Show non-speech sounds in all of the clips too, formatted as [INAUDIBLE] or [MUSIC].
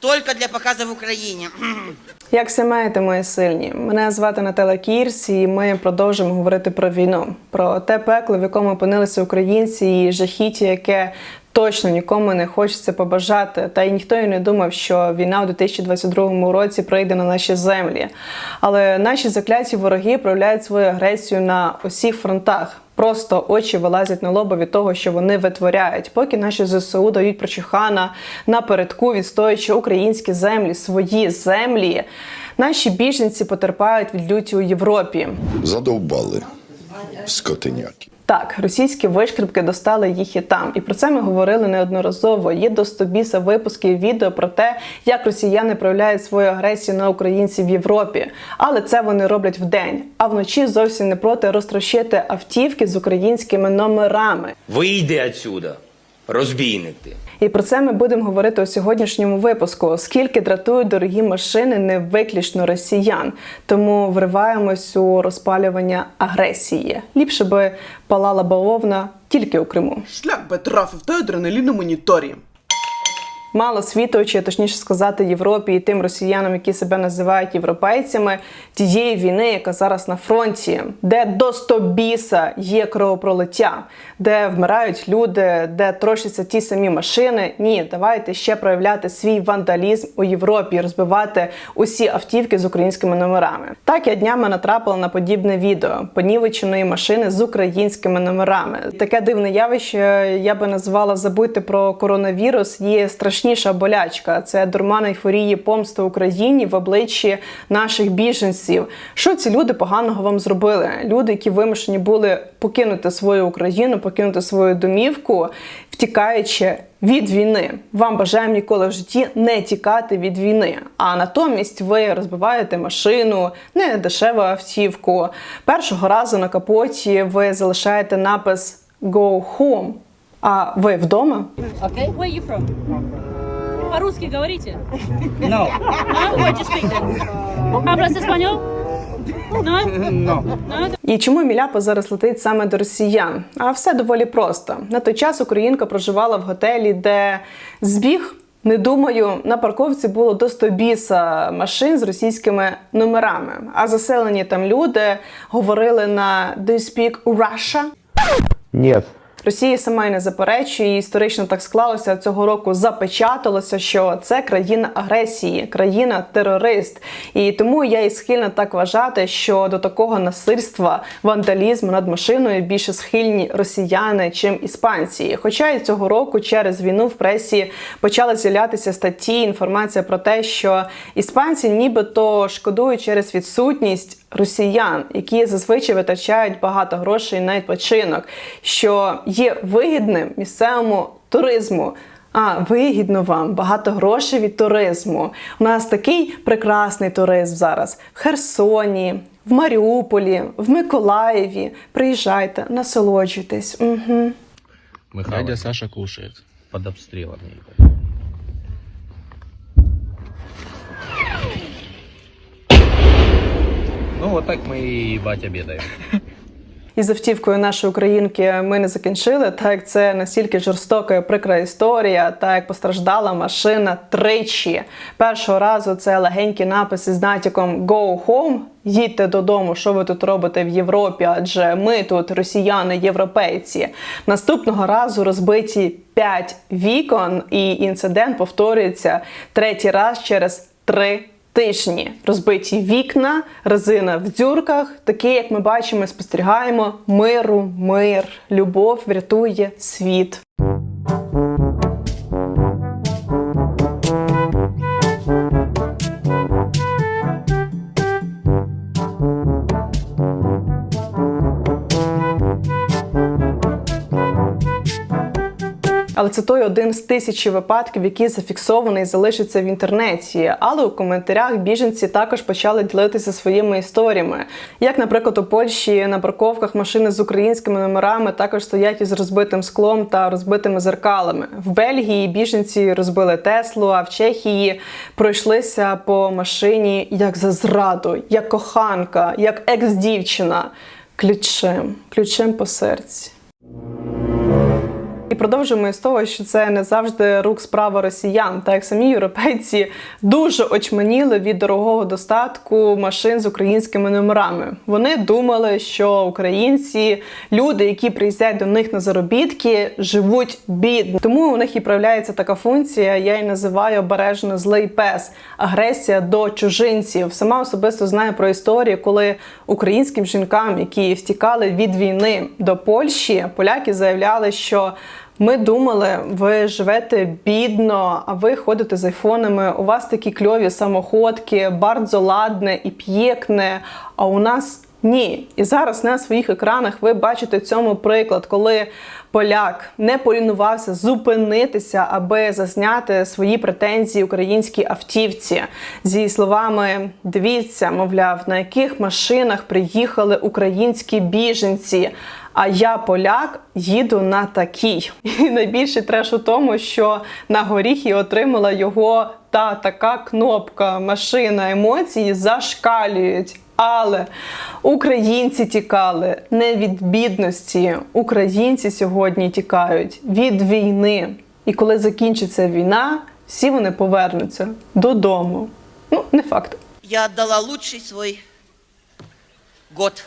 только для показа в Україні. [CLEARS THROAT] Як все маєте, мої сильні? Мене звати Наталя Кірс, і ми продовжимо говорити про війну, про те пекло, в якому опинилися українці, і жахіття, яке точно нікому не хочеться побажати. Та й ніхто і не думав, що війна у 2022 році прийде на наші землі. Але наші закляті вороги проявляють свою агресію на усіх фронтах. Просто очі вилазять на лоба від того, що вони витворяють, поки наші ЗСУ дають прочихана напередку, відстоюючи українські землі, свої землі. Наші біженці потерпають від люті у Європі. Задовбали скотиняки. Так, російські вишкрипки достали їх і там, і про це ми говорили неодноразово. Є до стобіса випуски і відео про те, як росіяни проявляють свою агресію на українців в Європі. Але це вони роблять вдень, а вночі зовсім не проти розтрощити автівки з українськими номерами. Вийди отсюда, розбійник. І про це ми будемо говорити у сьогоднішньому випуску. оскільки дратують дорогі машини не виключно росіян, тому вриваємось у розпалювання агресії. Ліпше би палала бавовна тільки у Криму. Шлях би трафив той адреналіномоніторі. Мало світу, чи точніше сказати Європі і тим росіянам, які себе називають європейцями, тієї війни, яка зараз на фронті, де до стобіса є кровопролиття, де вмирають люди, де трощаться ті самі машини. Ні, давайте ще проявляти свій вандалізм у Європі, розбивати усі автівки з українськими номерами. Так я днями натрапила на подібне відео понівеченої машини з українськими номерами. Таке дивне явище я би назвала забути про коронавірус. Є страшніша болячка. Це дурман ейфорії помсти Україні в обличчі наших біженців. Що ці люди поганого вам зробили? Люди, які вимушені були покинути свою Україну, покинути свою домівку, втікаючи від війни. Вам бажаємо ніколи в житті не тікати від війни. А натомість ви розбиваєте машину, не дешеву автівку. Першого разу на капоті ви залишаєте напис Go home. А ви вдома? Okay. Where you from? По-русски говорите? No. No? What you speak then? Hablas español? No? No. No? І чому Міляпа зараз летить саме до росіян? А все доволі просто. На той час українка проживала в готелі, де збіг. Не думаю, на парковці було до 100 біса машин з російськими номерами. А заселені там люди говорили на «Do you speak Russia?» Нет. Росія сама й не заперечує, і історично так склалося цього року. Запечаталося, що це країна агресії, країна-терорист. І тому я і схильна так вважати, що до такого насильства, вандалізму над машиною більше схильні росіяни, чим іспанці. Хоча і цього року через війну в пресі почали з'являтися статті, інформація про те, що іспанці нібито шкодують через відсутність росіян, які зазвичай витрачають багато грошей на відпочинок, що є вигідним місцевому туризму. А вигідно вам багато грошей від туризму. У нас такий прекрасний туризм зараз в Херсоні, в Маріуполі, в Миколаєві. Приїжджайте, насолоджуйтесь. Угу. Дядя Саша кушает. Под обстрелом. Ну, вот так мы и ебать обедаем із автівкою нашої українки ми не закінчили. Так як це настільки жорстока і прикра історія, так як постраждала машина тричі. Першого разу це легенькі написи з натяком «Go home», Їдьте додому, що ви тут робите в Європі? Адже ми тут росіяни, європейці. Наступного разу розбиті 5 вікон, і інцидент повторюється третій раз через три. Тижні розбиті вікна, резина в дзюрках, такі, як ми бачимо, спостерігаємо, миру, мир, любов врятує світ. Але це той один з тисячі випадків, який зафіксований залишиться в інтернеті. Але у коментарях біженці також почали ділитися своїми історіями. Як, наприклад, у Польщі на парковках машини з українськими номерами також стоять із розбитим склом та розбитими зеркалами. В Бельгії біженці розбили Теслу, а в Чехії пройшлися по машині як за зраду, як коханка, як екс-дівчина. Ключем, ключем по серці. І продовжуємо з того, що це не завжди рук справа росіян, так як самі європейці дуже очманіли від дорогого достатку машин з українськими номерами. Вони думали, що українці, люди, які приїздять до них на заробітки, живуть бідно. Тому у них і проявляється така функція. Я її називаю обережно злий пес, агресія до чужинців. Сама особисто знаю про історію, коли українським жінкам, які втікали від війни до Польщі, поляки заявляли, що ми думали, ви живете бідно, а ви ходите з айфонами. У вас такі кльові самоходки, bardzo ладне і п'єкне. А у нас ні. І зараз на своїх екранах ви бачите цьому приклад, коли поляк не полінувався зупинитися, аби зазняти свої претензії українській автівці. Зі словами, дивіться, мовляв, на яких машинах приїхали українські біженці. А я поляк їду на такій. І найбільший треш у тому, що на горіхі отримала його та така кнопка. Машина емоції зашкалюють. Але українці тікали не від бідності. Українці сьогодні тікають від війни. І коли закінчиться війна, всі вони повернуться додому. Ну, не факт. Я отдала лучший свой год.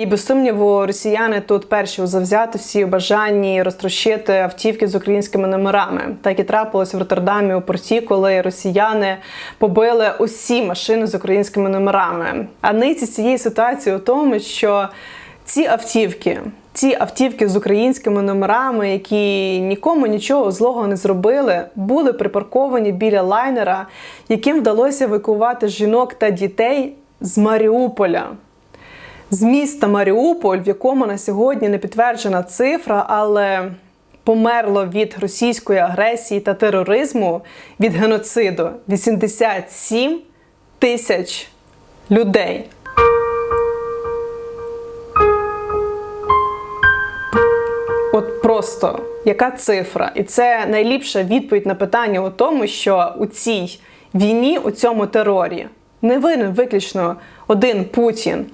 І без сумніву, росіяни тут перші у завзятості у бажанні розтрощити автівки з українськими номерами. Так і трапилось в Роттердамі у порті, коли росіяни побили усі машини з українськими номерами. А ниці цієї ситуації у тому, що ці автівки. Ці автівки з українськими номерами, які нікому нічого злого не зробили, були припарковані біля лайнера, яким вдалося евакуювати жінок та дітей з Маріуполя з міста Маріуполь, в якому на сьогодні не підтверджена цифра, але померло від російської агресії та тероризму від геноциду 87 тисяч людей. От просто яка цифра? І це найліпша відповідь на питання у тому, що у цій війні, у цьому терорі, не винен виключно один Путін,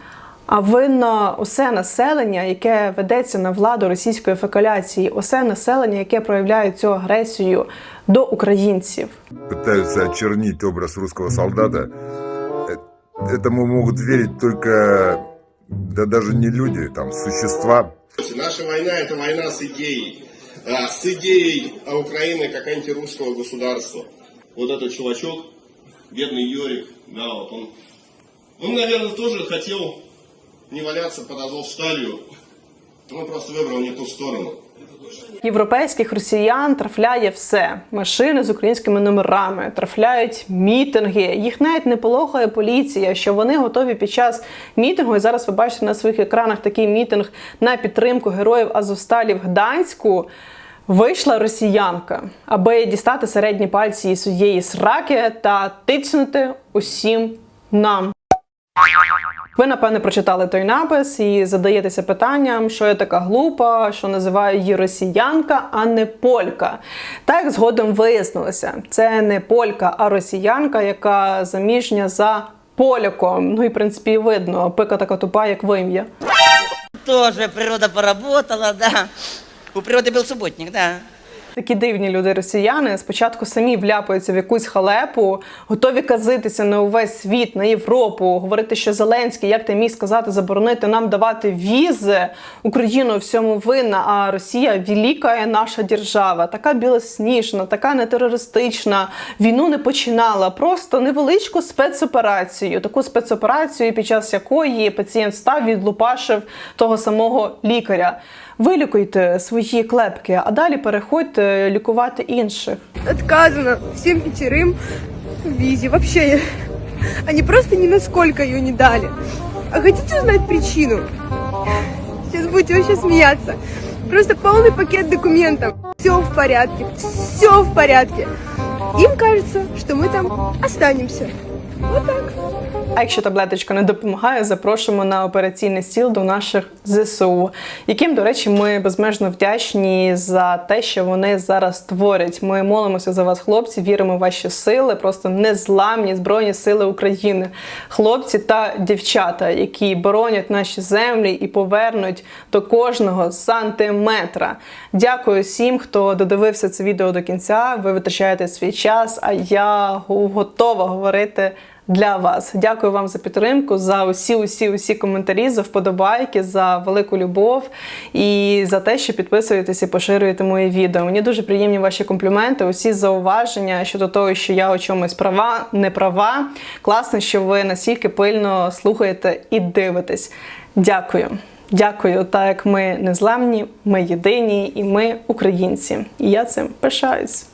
а винно усе населення, яке ведеться на владу російської фекаляції, усе населення, яке проявляє цю агресію до українців. пытаются очернить образ русского солдата, э, этому могут верить только, да даже не люди, там, существа, Наша война – это война с идеей. А, с идеей а, Украины как антирусского государства. Вот этот чувачок, бедный Йорик, да, вот он, он, наверное, тоже хотел не валяться под Азовсталью. Он просто выбрал не ту сторону. Європейських росіян трафляє все: машини з українськими номерами, трафляють мітинги. Їх навіть не полохає поліція, що вони готові під час мітингу. І зараз ви бачите на своїх екранах такий мітинг на підтримку героїв Азовсталі в Гданську. Вийшла росіянка, аби дістати середні пальці своєї сраки та тицнути усім нам. Ви, напевне, прочитали той напис і задаєтеся питанням, що я така глупа, що називаю її росіянка, а не полька. Так згодом вияснилося, це не полька, а росіянка, яка заміжня за поляком. Ну і в принципі видно, пика така тупа, як вим'я. Тоже природа поработала, да. У природы был субботник, да. Такі дивні люди росіяни спочатку самі вляпаються в якусь халепу, готові казитися на увесь світ, на Європу, говорити, що Зеленський, як ти міг сказати, заборонити нам давати візи. Україну всьому винна, а Росія велика наша держава, така білосніжна, така нетерористична. Війну не починала, просто невеличку спецоперацію. Таку спецоперацію, під час якої пацієнт став відлупашив того самого лікаря. Вилікуйте свої клепки, а далі переходьте лікувати інших. отказано всем пятерым в визе. Вообще, они просто ни насколько ее не дали. А хотите узнать причину? Сейчас будете вообще смеяться. Просто полный пакет документов. Все в порядке. Все в порядке. Им кажется, что мы там останемся. Вот так. А якщо таблеточка не допомагає, запрошуємо на операційний стіл до наших ЗСУ, яким, до речі, ми безмежно вдячні за те, що вони зараз творять. Ми молимося за вас, хлопці, віримо в ваші сили, просто незламні збройні сили України, хлопці та дівчата, які боронять наші землі і повернуть до кожного сантиметра. Дякую всім, хто додивився це відео до кінця. Ви витрачаєте свій час, а я готова говорити. Для вас дякую вам за підтримку, за усі, усі, усі коментарі, за вподобайки, за велику любов і за те, що підписуєтесь і поширюєте мої відео. Мені дуже приємні ваші компліменти, усі зауваження щодо того, що я у чомусь права, не права. Класно, що ви настільки пильно слухаєте і дивитесь. Дякую. Дякую, так як ми незламні, ми єдині і ми українці. І я цим пишаюсь.